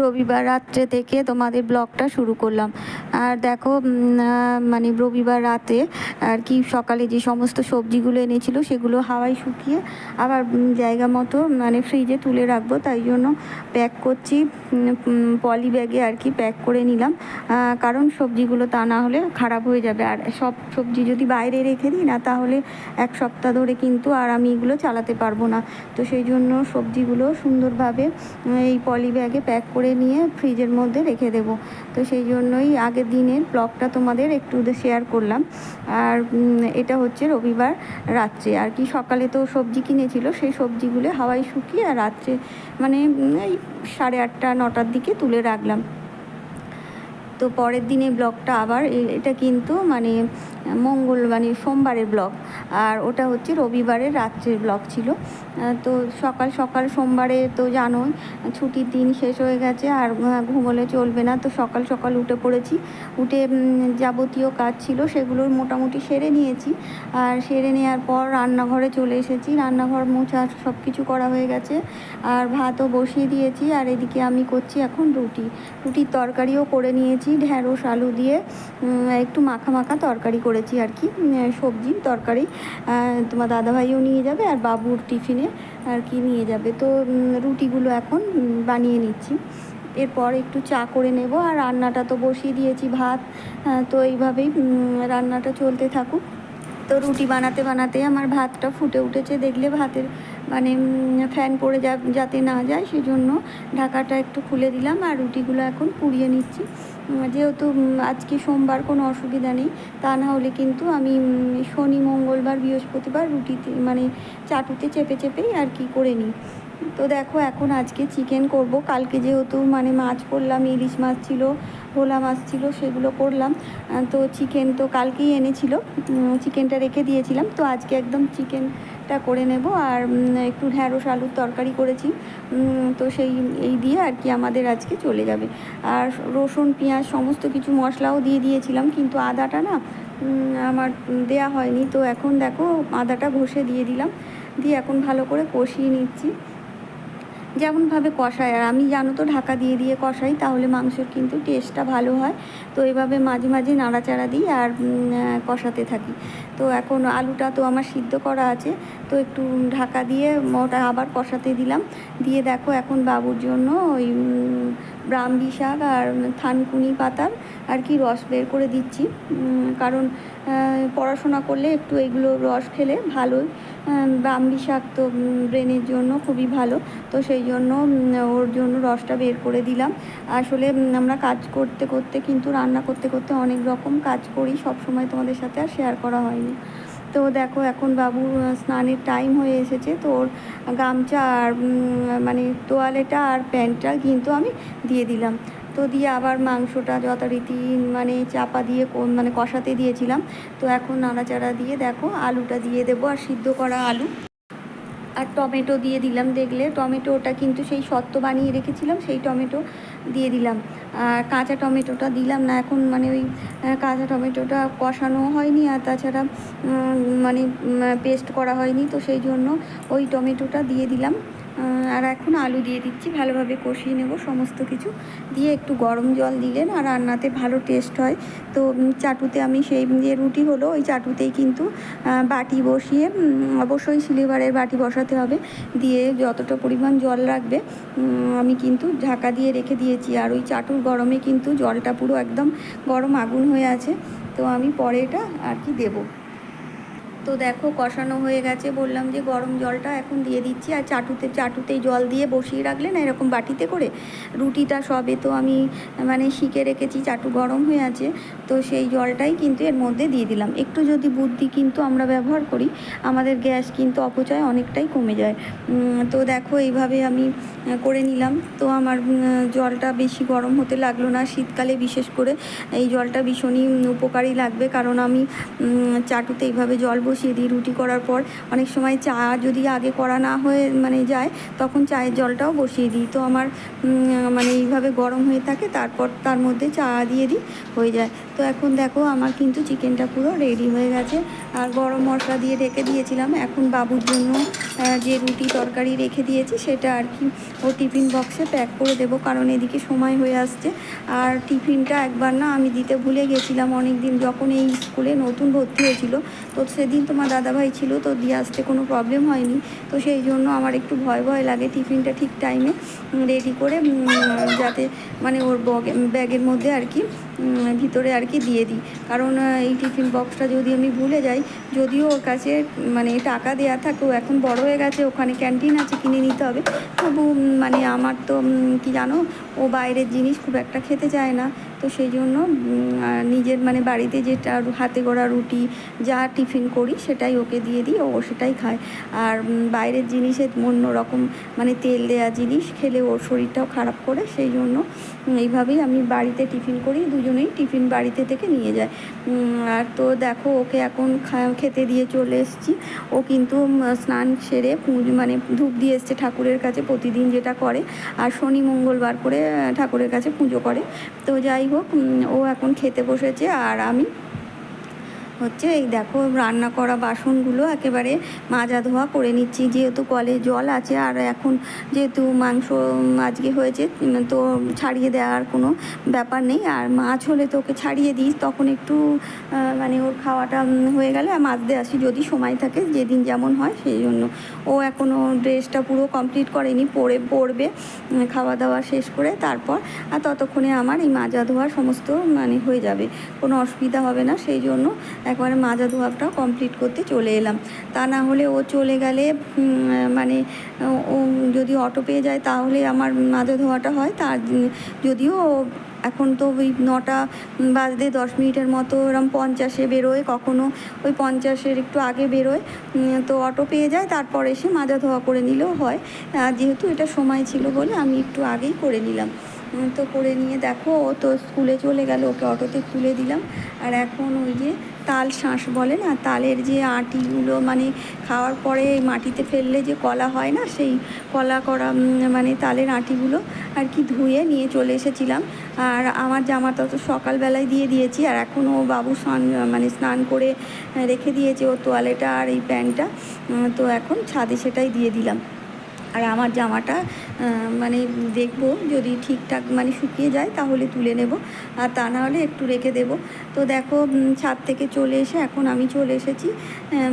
রবিবার রাত্রে থেকে তোমাদের ব্লগটা শুরু করলাম। আর দেখো মানে রবিবার রাতে আর কি সকালে যে সমস্ত সবজিগুলো এনেছিল সেগুলো হাওয়ায় শুকিয়ে আবার জায়গা মতো মানে ফ্রিজে তুলে রাখব। তাই জন্য প্যাক করছি পলি ব্যাগে আর কি প্যাক করে নিলাম। কারণ সবজিগুলো তা না হলে খারাপ হয়ে যাবে। আর সব সবজি যদি বাইরে রেখে দিই না, তাহলে এক সপ্তাহ ধরে কিন্তু আর আমি এগুলো চালাতে পারব না। তো সেই জন্য সবজিগুলো সুন্দরভাবে এই পলি ব্যাগে প্যাক করে নিয়ে ফ্রিজের মধ্যে রেখে দেব। তো সেই জন্যই আগের দিনের ব্লগটা তোমাদের একটু শেয়ার করলাম। আর এটা হচ্ছে রবিবার রাত্রে। আর কি সকালে তো সবজি কিনেছিল, সেই সবজিগুলো হাওয়ায় শুকিয়ে আর রাত্রে মানে সাড়ে আটটা, নটার দিকে তুলে রাখলাম। তো পরের দিনে ব্লগটা আবার এটা কিন্তু মানে মঙ্গল মানে সোমবারের ব্লগ। আর ওটা হচ্ছে রবিবারের রাত্রের ব্লগ ছিল। তো সকাল সকাল, সোমবারে তো জানোই, ছুটির দিন শেষ হয়ে গেছে আর ঘুমোলে চলবে না। তো সকাল সকাল উঠে পড়েছি। উঠে যাবতীয় কাজ ছিল সেগুলোর মোটামুটি সেরে নিয়েছি। আর সেরে নেওয়ার পর রান্নাঘরে চলে এসেছি। রান্নাঘর মোছা সব কিছু করা হয়ে গেছে। আর ভাতও বসিয়ে দিয়েছি। আর এদিকে আমি করছি এখন রুটি। রুটির তরকারিও করে নিয়েছি। ঢ্যাঁড়স আলু দিয়ে একটু মাখা মাখা তরকারি করেছি আর কি সবজি, তরকারি তোমার দাদাভাইও নিয়ে যাবে আর বাবুর টিফিনে আর কি নিয়ে যাবে। তো রুটিগুলো এখন বানিয়ে নিচ্ছি। এরপর একটু চা করে নেব আর রান্নাটা তো বসিয়ে দিয়েছি ভাত তো এইভাবেই রান্নাটা চলতে থাকুক। তো রুটি বানাতে বানাতে আমার ভাতটা ফুটে উঠেছে। দেখলে ভাতের মানে ফ্যান পড়ে যা, যাতে না যায়, সেজন্য ঢাকাটা একটু খুলে দিলাম আর রুটিগুলো এখন পুড়িয়ে নিচ্ছি। যেহেতু আজকে সোমবার কোনো অসুবিধা নেই, তা না হলে কিন্তু আমি শনি, মঙ্গলবার, বৃহস্পতিবার রুটিতে মানে চাটুতে চেপে চেপেই আর কি করে নিই। তো দেখো, এখন আজকে চিকেন করব। কালকে যেহেতু মানে মাছ করলাম, ইলিশ মাছ ছিল ভোলা মাছ ছিল, সেগুলো করলাম। তো চিকেন তো কালকেই এনেছিল। চিকেনটা রেখে দিয়েছিলাম। তো আজকে একদম চিকেনটা করে নেব। আর একটু ঢ্যাঁড়স, আলুর তরকারি করেছি। তো সেই, এই দিয়ে আর কি আমাদের আজকে চলে যাবে। আর রসুন, পেঁয়াজ সমস্ত কিছু মশলাও দিয়ে দিয়েছিলাম। কিন্তু আদাটা না আমার দেয়া হয়নি। তো এখন দেখো, আদাটা ঘষে দিয়ে দিলাম। দিয়ে এখন ভালো করে কষিয়ে নিচ্ছি। যেমনভাবে কষাই আর আমি জানো তো, ঢাকা দিয়ে দিয়ে কষাই, তাহলে মাংসের কিন্তু টেস্টটা ভালো হয়। তো এভাবে মাঝে মাঝে নাড়াচাড়া দিই আর কষাতে থাকি। তো এখন আলুটা তো আমার সিদ্ধ করা আছে তো একটু ঢাকা দিয়ে ওটা আবার কষাতে দিলাম। দিয়ে দেখো এখন বাবুর জন্য ওই ব্রাহ্মী শাক আর থানকুনি পাতার আর কি রস বের করে দিচ্ছি। কারণ পড়াশোনা করলে একটু এগুলো রস খেলে আহ, ব্রাহ্মী শাক তো ব্রেনের জন্য খুবই ভালো। তো সেই জন্য ওর জন্য রসটা বের করে দিলাম। আসলে আমরা কাজ করতে করতে কিন্তু রান্না করতে করতে অনেক রকম কাজ করি। সব সময় তোমাদের সাথে আর শেয়ার করা হয়নি তো দেখো, এখন বাবু স্নানের টাইম হয়ে এসেছে। তো ওর গামছা আর মানে তোয়ালেটা আর প্যান্টটা কিন্তু আমি দিয়ে দিলাম। তো দিয়ে আবার মাংসটা যথারীতি মানে চাপা দিয়ে মানে কষাতে দিয়েছিলাম। তো এখন নাড়াচাড়া দিয়ে দেখো, আলুটা দিয়ে দেবো আর সিদ্ধ করা আলু। আর টমেটো দিয়ে দিলাম দেখলে। টমেটোটা কিন্তু সেই সত্ত্ব বানিয়ে রেখেছিলাম, সেই টমেটো দিয়ে দিলাম। আর কাঁচা টমেটোটা দিলাম না, এখন মানে ওই কাঁচা টমেটোটা কষানো হয়নি আর তাছাড়া মানে পেস্ট করা হয়নি, তো সেই জন্য ওই টমেটোটা দিয়ে দিলাম। আর এখন আলু দিয়ে দিচ্ছি ভালোভাবে কষিয়ে নেব সমস্ত কিছু। দিয়ে একটু গরম জল দিলেন আর রান্নাতে ভালো টেস্ট হয়। তো চাটুতে আমি সেই যে রুটি হলো ওই চাটুতেই কিন্তু বাটি বসিয়ে অবশ্যই সিলিভারের বাটি বসাতে হবে। দিয়ে যতটা পরিমাণ জল উম, আমি কিন্তু ঢাকা দিয়ে রেখে দিয়েছি। আর ওই চাটুর গরমে কিন্তু জলটা পুরো একদম গরম আগুন হয়ে আছে। তো আমি পরে এটা আর কি দেবো। তো দেখো কষানো হয়ে গেছে, বললাম যে গরম জলটা এখন দিয়ে দিচ্ছি আর চাটুতে, চাটুতেই জল দিয়ে বসিয়ে রাখলে না এরকম বাটিতে করে রুটিটা সবে তো আমি মানে শিখে রেখেছি, চাটু গরম হয়ে আছে, তো সেই জলটাই কিন্তু এর মধ্যে দিয়ে দিলাম। একটু যদি বুদ্ধি কিন্তু আমরা ব্যবহার করি, আমাদের গ্যাস কিন্তু অপচয় অনেকটাই কমে যায়। তো দেখো এইভাবে আমি করে নিলাম, তো আমার জলটা বেশি গরম হতে লাগল না, শীতকালে বিশেষ করে এই জলটা ভীষণই উপকারী লাগবে, কারণ আমি চাটুতে এইভাবে জল বসিয়ে দিই রুটি করার পর। অনেক সময় চা যদি আগে করা না হয়ে মানে যায়, তখন চায়ের জলটাও বসিয়ে দিই। তো আমার মানে এইভাবে গরম হয়ে থাকে, তারপর তার মধ্যে চা দিয়ে দিই, হয়ে যায়। তো এখন দেখো, আমার কিন্তু চিকেনটা পুরো রেডি হয়ে গেছে। আর গরম মশলা দিয়ে রেখে দিয়েছিলাম। এখন বাবুর জন্য যে রুটি তরকারি রেখে দিয়েছি, সেটা আর কি ও টিফিন বক্সে প্যাক করে দেবো, কারণ এদিকে সময় হয়ে আসছে। আর টিফিনটা একবার না আমি দিতে ভুলে গেছিলাম অনেক দিন যখন এই স্কুলে নতুন ভর্তি হয়েছিল, তো সেদিন তোমার দাদাভাই ছিল, তো দিয়ে আসতে কোনো প্রবলেম হয়নি। তো সেই জন্য আমার একটু ভয় ভয় লাগে টিফিনটা ঠিক টাইমে রেডি করে যাতে মানে ওর ব্যাগের মধ্যে আর কি ভিতরে আর কি দিয়ে দিই। কারণ এই টিফিন বক্সটা যদি আমি ভুলে যাই, যদিও ওর কাছে মানে টাকা দেওয়া থাকে এখন বড় হয়ে গেছে, ওখানে ক্যান্টিন আছে, কিনে নিতে হবে। তবু মানে আমার তো কি জানো, ও বাইরের জিনিস খুব একটা খেতে চায় না। তো সেই জন্য নিজের মানে বাড়িতে যেটা হাতে গড়া রুটি, যা টিফিন করি সেটাই ওকে দিয়ে দিই, ও সেটাই খায়। আর বাইরের জিনিসের অন্য রকম মানে তেল দেয়া জিনিস খেলে ওর শরীরটাও খারাপ করে, সেই জন্য এইভাবেই আমি বাড়িতে টিফিন করি, দুজনেই টিফিন বাড়িতে থেকে নিয়ে যায়। আর তো দেখো, ওকে এখন খেতে দিয়ে চলে এসেছি। ও কিন্তু স্নান সেরে মানে ধূপ দিয়ে এসছে ঠাকুরের কাছে, প্রতিদিন যেটা করে। আর শনি মঙ্গলবার করে ঠাকুরের কাছে পুজো করে। তো যাই হোক ও এখন খেতে বসেছে, আর আমি হচ্ছে, এই দেখো রান্না করা বাসনগুলো একেবারে মাজা ধোয়া করে নিচ্ছি। যেহেতু কলে জল আছে, আর এখন যেহেতু মাংস আজকে হয়েছে তো ছাড়িয়ে দেওয়ার কোনো ব্যাপার নেই। আর মাছ হলে তো ওকে ছাড়িয়ে দিই, তখন একটু মানে ওর খাওয়াটা হয়ে গেলে আর মাজতে আসি যদি সময় থাকে, যেদিন যেমন হয় সেই জন্য। ও এখনও ড্রেসটা পুরো কমপ্লিট করেনি, পরে পরবে খাওয়া দাওয়া শেষ করে তারপর, আর ততক্ষণে আমার এই মাজা ধোয়া সমস্ত মানে হয়ে যাবে। কোনো অসুবিধা হবে না, সেই জন্য একবারে মাজা ধোয়াটাও কমপ্লিট করতে চলে এলাম। তা না হলে ও চলে গেলে মানে ও যদি অটো পেয়ে যায় তাহলে আমার মাজা ধোয়াটা হয়। তার যদিও এখন তো ওই নটা বাজতে দশ মিনিটের মতো এরম পঞ্চাশে বেরোয় কখনো। ওই পঞ্চাশের একটু আগে বেরোয় তো অটো পেয়ে যায়, তারপর এসে মাজা ধোয়া করে নিলেও হয়। যেহেতু এটা সময় ছিল বলে আমি একটু আগেই করে নিলাম। তো করে নিয়ে দেখো, ও তো স্কুলে চলে গেল, ওকে অটোতে তুলে দিলাম। আর এখন ওই যে তাল শাঁস বলে না, তালের যে আটিগুলো মানে খাওয়ার পরে মাটিতে ফেললে যে কলা হয় না, সেই কলা করা মানে তালের আটিগুলো আর কি ধুয়ে নিয়ে চলে এসেছিলাম। আর আমার জামাটা তো সকালবেলায় দিয়ে দিয়েছি, আর এখন ও বাবু স্নান মানে স্নান করে রেখে দিয়েছে ও তোয়ালেটা আর এই প্যান্টটা। তো এখন ছাদে সেটাই দিয়ে দিলাম। আর আমার জামাটা মানে দেখব যদি ঠিকঠাক মানে শুকিয়ে যায় তাহলে তুলে নেব। আর তা না হলে একটু রেখে দেব। তো দেখো ছাদ থেকে চলে এসে এখন আমি চলে এসেছি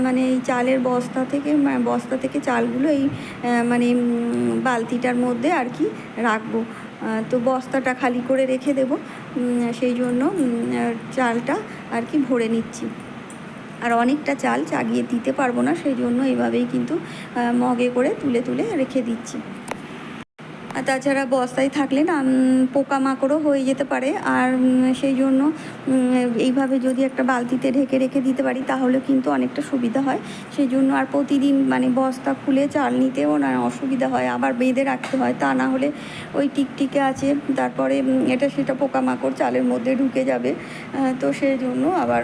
মানে এই চালের বস্তা থেকে বস্তা থেকে চালগুলো এই মানে বালতিটার মধ্যে আর কি রাখব। তো বস্তাটা খালি করে রেখে দেব। সেই জন্য চালটা আর কি ভরে নিচ্ছি। আর অনেকটা চাল চাগিয়ে দিতে পারব না সেই জন্য এইভাবেই কিন্তু মগে করে তুলে তুলে রেখে দিচ্ছি। আর তাছাড়া বস্তায় থাকলে না পোকামাকড়ও হয়ে যেতে পারে। আর সেই জন্য এইভাবে যদি একটা বালতিতে ঢেকে রেখে দিতে পারি, তাহলে কিন্তু অনেকটা সুবিধা হয়। সেই জন্য আর প্রতিদিন মানে বস্তা খুলে চাল নিতেও না অসুবিধা হয়। আবার বেঁধে রাখতে হয়, তা না হলে ওই টিকটিকে আছে, তারপরে এটা সেটা পোকামাকড় চালের মধ্যে ঢুকে যাবে। তো সেই জন্য আবার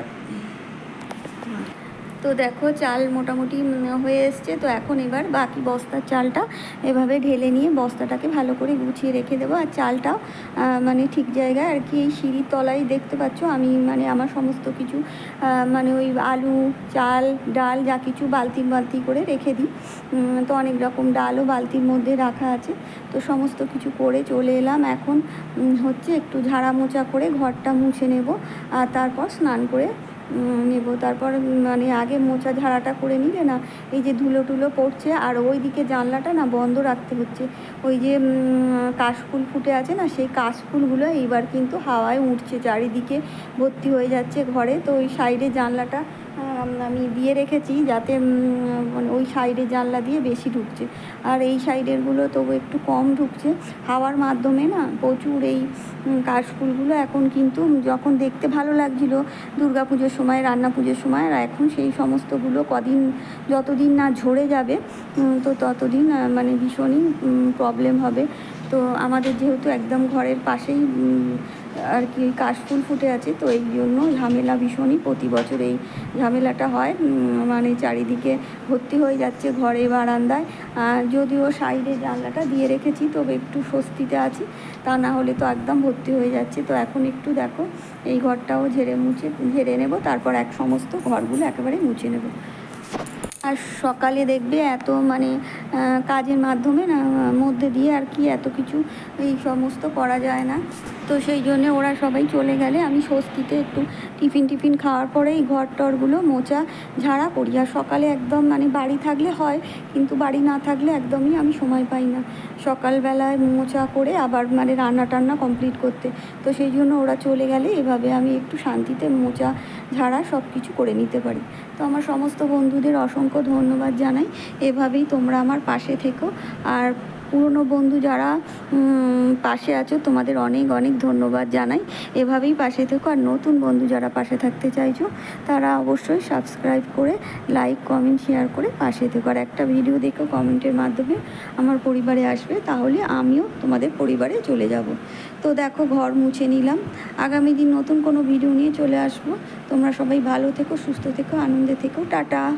তো দেখো চাল মোটামুটি হয়ে এসছে, তো এখন এবার বাকি বস্তার চালটা এভাবে ঢেলে নিয়ে বস্তাটাকে ভালো করে গুছিয়ে রেখে দেবো। আর চালটাও মানে ঠিক জায়গায় আর কি এই সিঁড়ির তলায় দেখতে পাচ্ছ? আমি মানে আমার সমস্ত কিছু মানে ওই আলু, চাল, ডাল যা কিছু বালতি বালতি করে রেখে দিই। তো অনেক রকম ডালও বালতির মধ্যে রাখা আছে। তো সমস্ত কিছু করে চলে এলাম। এখন হচ্ছে একটু ঝাড়া মোচা করে ঘরটা মুছে নেব। আর তারপর স্নান করে নেব। তারপর মানে আগে মোচা ঝাড়াটা করে নিলে না, এই যে ধুলো টুলো পড়ছে, আর ওই দিকে জানলাটা না বন্ধ রাখতে হচ্ছে। ওই যে কাশফুল ফুটে আছে না, সেই কাশফুলগুলো এইবার কিন্তু হাওয়ায় উঠছে, চারিদিকে ভর্তি হয়ে যাচ্ছে ঘরে। তো ওই সাইডে জানলাটা আম, দিয়ে রেখেছি যাতে মানে ওই সাইডে জানলা দিয়ে বেশি ঢুকছে। আর এই সাইডেরগুলো তবু একটু কম ঢুকছে। হাওয়ার মাধ্যমে না প্রচুর এই কাশফুলগুলো এখন কিন্তু যখন দেখতে ভালো লাগছিল দুর্গা পুজোর সময় রান্না পুজোর সময় আর এখন সেই সমস্তগুলো কদিন যতদিন না ঝরে যাবে তো ততদিন মানে ভীষণই প্রবলেম হবে। তো আমাদের যেহেতু একদম ঘরের পাশেই আর কি কাশফুল ফুটে আছে, তো এই জন্য ঝামেলা ভীষণই প্রতি বছর এই ঝামেলাটা হয়। মানে চারিদিকে ভর্তি হয়ে যাচ্ছে ঘরে বারান্দায়। আর যদিও সাইডে জানলাটা দিয়ে রেখেছি, তবে একটু স্বস্তিতে আছি। তা না হলে তো একদম ভর্তি হয়ে যাচ্ছে। তো এখন একটু দেখো, এই ঘরটাও ঝেড়ে মুছে, ঝেড়ে নেব, তারপর এক সমস্ত ঘরগুলো একেবারে মুছে নেব। আর সকালে দেখবে এত মানে কাজের মাধ্যমে না, মধ্যে দিয়ে আর কি এত কিছু এই সমস্ত করা যায় না। তো সেই জন্যে ওরা সবাই চলে গেলে আমি স্বস্তিতে একটু টিফিন টিফিন খাওয়ার পরে এই ঘর টরগুলো মোচা, ঝাড়া করি আর সকালে একদম মানে বাড়ি থাকলে হয়, কিন্তু বাড়ি না থাকলে একদমই আমি সময় পাই না। সকালবেলায় মোচা করে আবার মানে রান্না টান্না কমপ্লিট করতে। তো সেই জন্য ওরা চলে গেলে এভাবে আমি একটু শান্তিতে মোচা, ঝাড়া সব কিছু করে নিতে পারি। তো আমার সমস্ত বন্ধুদের অসংখ্য ধন্যবাদ জানাই। এভাবেই তোমরা আমার পাশে থেকো। আর পুরনো বন্ধু যারা পাশে আছো, তোমাদের অনেক অনেক ধন্যবাদ জানাই। এভাবেই পাশে থেকো। আর নতুন বন্ধু যারা পাশে থাকতে চাইছো, তারা অবশ্যই সাবস্ক্রাইব করে লাইক কমেন্ট শেয়ার করে পাশে থেকো। আর একটা ভিডিও দেখো কমেন্টের মাধ্যমে আমার পরিবারে আসবে, তাহলে আমিও তোমাদের পরিবারে চলে যাব। তো দেখো, ঘর মুছে নিলাম। আগামী দিন নতুন কোনো ভিডিও নিয়ে চলে আসব। তোমরা সবাই ভালো থেকো, সুস্থ থেকো, আনন্দে থেকো। টাটা!